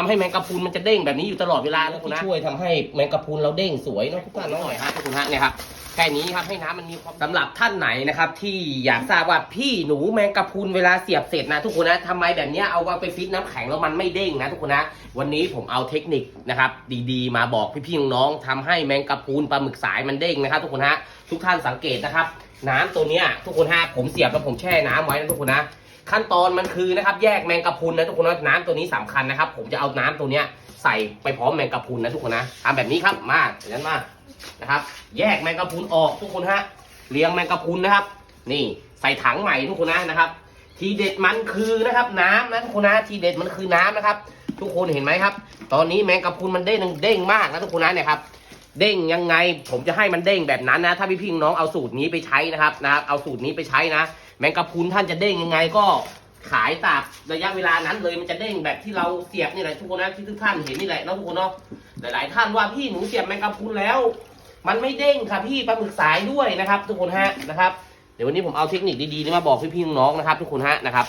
ำให้แมงกะพรุนมันจะเด้งแบบนี้อยู่ตลอดเวลานะคุณนะช่วยทำให้แมงกะพรุนเราเด้งสวยเนาะทุกท่านเนาะหน่อยฮะทุกคนฮะเนี่ยครับแค่นี้ครับให้น้ำมันมีความสำหรับท่านไหนนะครับ ที่อยากทราบว่าพี่หนูแมงกะพรุนเวลาเสียบเสร็จนะทุกคนนะทำไมแบบเนี้ยเอาว่าไปฟิตน้ำแข็งแล้วมันไม่เด้งนะทุกคนนะวันนี้ผมเอาเทคนิคนะครับดีๆ มาบอกพี่ๆน้องๆทำให้แมงกะพรุนปลาหมึกสายมันเด้งนะครับ ทุกคนฮะทุกท่านสังเกตนะครับ น้ำตัวเนี้ยทุกคนฮะผมเสียบแล้วผมแช่น้ำไว้นะทุกคนนะขั้นตอนมันคือนะครับแยกแมงกะพรุนนะทุกคนนะน้ำตัวนี้สำคัญนะครับ ผมจะเอาน้ำตัวเนี้ยใส่ไปพร้อมแมงกะพรุนนะทุกคนนะทำแบบนี้ครับมาเดี๋ยวนั้นมานะครับ แยกแมงกะพรุนออกทุกคนฮะเรียงแมงกะพรุนนะครับ นี่ใส่ถังใหม่ทุกคนนะนะครับ ทีเด็ดมันคือนะครับ น้ำนะทุกคนนะทีเด็ดมันคือน้ำนะครับ ทุกคนเห็นไหมครับ ตอนนี้แมงกะพรุนมันเด้งเด้งมากนะทุกคนนะเนี่ยครับ เด้งยังไง ผมจะให้มันเด้งแบบนั้นนะ ถ้าพี่พี่น้องเอาสูตรนี้ไปใช้นะครับนะครับ เอาสูตรนี้ไปใช้นะ แมงกะพรุนท่านจะเด้งยังไงก็ขายตามระยะเวลานั้นเลยมันจะเด้งแบบที่เราเสียบนี่แหละทุกคนนะที่ทุกท่านเห็นนี่แหละนะทุกคนเนาะหลายๆท่านว่าพี่หนูเสียบแมงกะพรุนแล้ว มันไม่เด้งค่ะพี่ปลาหมึกสายด้วยนะครับ ทุกคนฮะนะครับ เดี๋ยววันนี้ผมเอาเทคนิคดีๆนี้มาบอกพี่ๆน้องนะครับ ทุกคนฮะนะครับ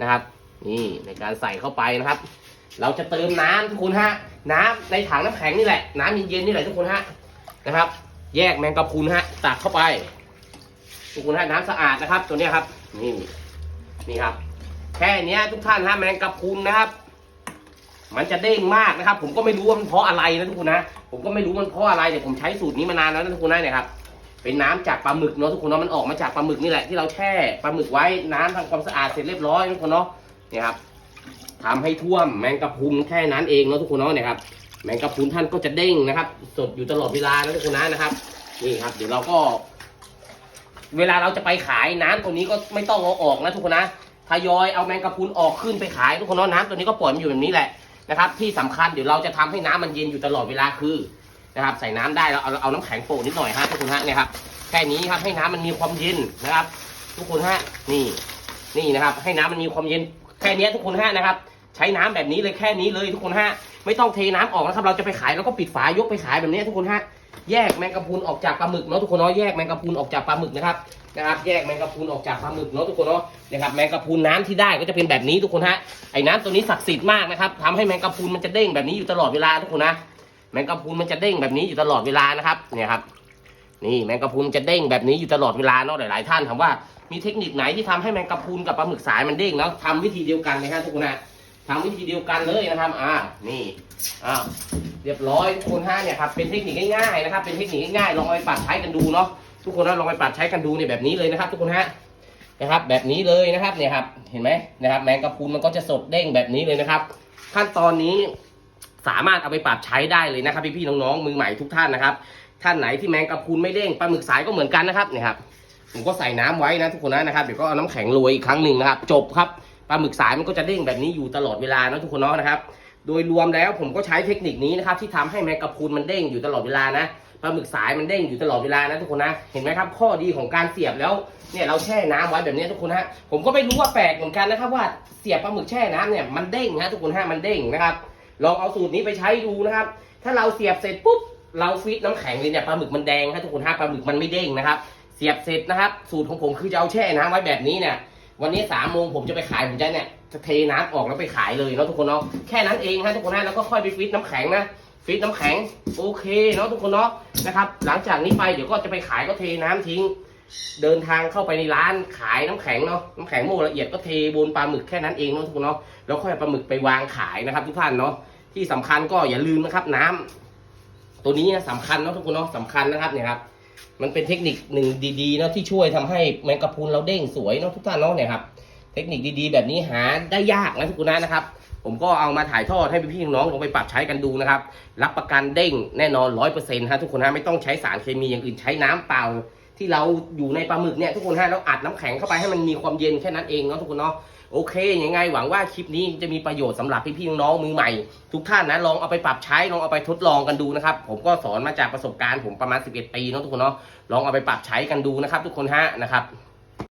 นะครับ นี่ในการใส่เข้าไปนะครับ เราจะเติมน้ำทุกคนฮะน้ำในถังน้ำแข็งนี่แหละ น้ำเย็นๆนี่แหละทุกคนฮะนะครับ แยกแมงกะพรุนฮะตักเข้าไป ทุกคนฮะน้ำสะอาดนะครับ ตัวนี้ครับ นี่นี่ครับ แค่เนี้ยทุกท่านฮะแมงกะพรุนนะครับ มันจะเด้งมากนะครับ ผมก็ไม่รู้ว่ามันเพราะอะไรนะทุกคนนะผมก็ไม่รู้มันเพราะอะไรแต่ผมใช้สูตรนี้มานานแล้วนะทุกคนนะเนี่ยครับเป็นน้ำจากปลาหมึกเนาะทุกคนเนาะมันออกมาจากปลาหมึกนี่แหละที่เราแช่ปลาหมึกไว้น้ำทำความสะอาดเสร็จเรียบร้อยทุกคนเนาะเนี่ยครับ ทำให้ท่วมแมงกะพรุนแค่นั้นเองเนาะทุกคนเนาะเนี่ยครับแมงกะพรุนท่านก็จะเด้งนะครับ สดอยู่ตลอดเวลานะทุกคนนะนะครับ นี่ครับ เดี๋ยวเราก็ เวลาเราจะไปขายน้ำตัวนี้ก็ไม่ต้องเอาออกนะทุกคนนะทยอยเอาแมงกะพรุนออกขึ้นไปขายทุกคนเนาะน้ำตัวนี้ก็ปล่อยมันอยู่แบบนี้แหละนะครับ ที่สำคัญเดี๋ยวเราจะทำให้น้ำมันเย็นอยู่ตลอดเวลาคือนะครับ ใส่น้ำได้แล้วเอาเอาน้ำแข็งโปะนิดหน่อยฮะทุกคนฮะเนี่ยครับแค่นี้ครับให้น้ำมันมีความเย็นนะครับ ทุกคนฮะนี่ นี่นะครับ ให้น้ำมันมีความเย็นแค่นี้ทุกคนฮะนะครับ ใช้น้ำแบบนี้เลยแค่นี้เลยทุกคนฮะไม่ต้องเทน้ำออกนะครับ เราจะไปขายแล้วก็ปิดฝายกไปขายแบบนี้ทุกคนฮะแยกแมงกะพรุนออกจากปลาหมึกเนาะทุกคนเนาะแยกแมงกะพรุนออกจากปลาหมึกนะครับนะครับ แยกแมงกะพรุนออกจากปลาหมึกเนาะทุกคนเนาะนะครับแมงกะพรุนน้ำที่ได้ก็จะเป็นแบบนี้ทุกคนฮะไอ้น้ำตัวนี้ศักดิ์สิทธิ์มากนะครับทำให้แมงกะพรุนมันจะเด้งแบบนี้อยู่ตลอดเวลาทุกคนนะแมงกะพรุนมันจะเด้งแบบนี้อยู่ตลอดเวลานะครับเนี่ยครับนี่แมงกะพรุนจะเด้งแบบนี้อยู่ตลอดเวลาเนาะหลายๆท่านถามว่ามีเทคนิคไหนที่ทำให้แมงกะพรุนกับปลาหมึกสายมันเด้งแล้วทำวิธีเดียวกันนะฮะทุกคนนะ ทำวิธีเดียวกันเลยนะครับ อ่า นี่อ้าวเรียบร้อยทุกคนฮะเนี่ยครับ เป็นเทคนิคง่ายๆนะครับ เป็นเทคนิคง่ายๆ ลองเอาไปปรับใช้กันดูเนาะ ทุกคนนะลองไปปรับใช้กันดูเนี่ยแบบนี้เลยนะครับ ทุกคนฮะ นะครับ แบบนี้เลยนะครับเนี่ยครับ เห็นไหมนะครับ แมงกะพรุนมันก็จะสดเด้งแบบนี้เลยนะครับ ขั้นตอนนี้สามารถเอาไปปรับใช้ได้เลยนะครับพี่ๆน้องๆมือใหม่ทุกท่านนะครับ ท่านไหนที่แมงกะพรุนไม่เด้งปลาหมึกสายก็เหมือนกันนะครับเนี่ยครับผมก็ใส่น้ำไว้นะทุกคนนะนะครับเดี๋ยวก็เอาน้ำแข็งโรยอีกครั้งหนึ่งนะครับ จบครับ ปลาหมึกสายมันก็จะเด้งแบบนี้อยู่ตลอดเวลานะทุกคนเนาะนะครับ โดยรวมแล้วผมก็ใช้เทคนิคนี้นะครับที่ทำให้แมงกะพรุนมันเด้งอยู่ตลอดเวลานะปลาหมึกสายมันเด้งอยู่ตลอดเวลานะทุกคนนะเห็นไหมครับ ข้อดีของการเสียบแล้วเนี่ยเราแช่น้ำไว้แบบนี้ทุกคนฮะผมก็ไม่รู้ว่าแปลกเหมือนกันนะครับว่าเสียบปลาหมึกแช่น้ำเนี่ยมันเด้งฮะทุกคนฮะมันเด้งนะครับลองเอาสูตรนี้ไปใช้ดูนะครับ ถ้าเราเสียบเสร็จปุ๊บเราฟีดน้ำแข็งเลยเนี่ยปลาหมึกมันแดงฮะทุกคนฮะปลาหมึกมันไม่เด้งนะครับ เสียบเสร็จนะครับ สูตรของผมคือจะเอาแช่น้ำไว้แบบนี้เนี่ย วันนี้สามโมงผมจะไปขายผมจะเนี่ยจะเทน้ำออกแล้วไปขายเลยเนาะทุกคนเนาะแค่นั้นเองฮะทุกคนฮะแล้วก็ค่อยไปฟีดน้ำแข็งนะฟีดน้ำแข็งโอเคเนาะทุกคนเนาะนะครับ หลังจากนี้ไปเดี๋ยวก็จะไปขายก็เทน้ำทิ้ง เดินทางเข้าไปในร้านขายน้ำแข็งเนาะน้ำแข็งโม่ละเอียดก็เทบนปลาหมึกแค่นั้นเองเนาะทุกคนเนาะแล้วค่อยปลาหมึกไปวางขายนะครับทุกท่านเนาะที่สำคัญก็อย่าลืมนะครับน้ำตัวนี้นะสำคัญเนาะทุกคนเนาะสำคัญนะครับเนี่ยครับ มันเป็นเทคนิคหนึ่งดีๆเนาะที่ช่วยทำให้แมงกะพรุนเราเด้งสวยเนาะทุกท่านเนาะเนี่ยครับเทคนิคดีๆ แบบนี้หาได้ยากนะทุกคนนะครับ ผมก็เอามาถ่ายทอดให้พี่ๆน้องลองไปปรับใช้กันดูนะครับ รับประกันเด้งแน่นอนร้อยเปอร์เซ็นต์ฮะทุกคนฮะไม่ต้องใช้สารเคมีอย่างอื่นใช้น้ำเปล่า ที่เราอยู่ในปลาหมึกเนี่ยทุกคนฮะเราอัดน้ำแข็งเข้าไปให้มันมีความเย็นแค่นั้นเองเนาะทุกคนเนาะโอเคยังไงหวังว่าคลิปนี้จะมีประโยชน์สำหรับพี่ๆน้องๆมือใหม่ ทุกท่านนะลองเอาไปปรับใช้ลองเอาไปทดลองกันดูนะครับ ผมก็สอนมาจากประสบการณ์ผมประมาณ 11 ปีเนาะทุกคนเนาะลองเอาไปปรับใช้กันดูนะครับ ทุกคนฮะนะครับ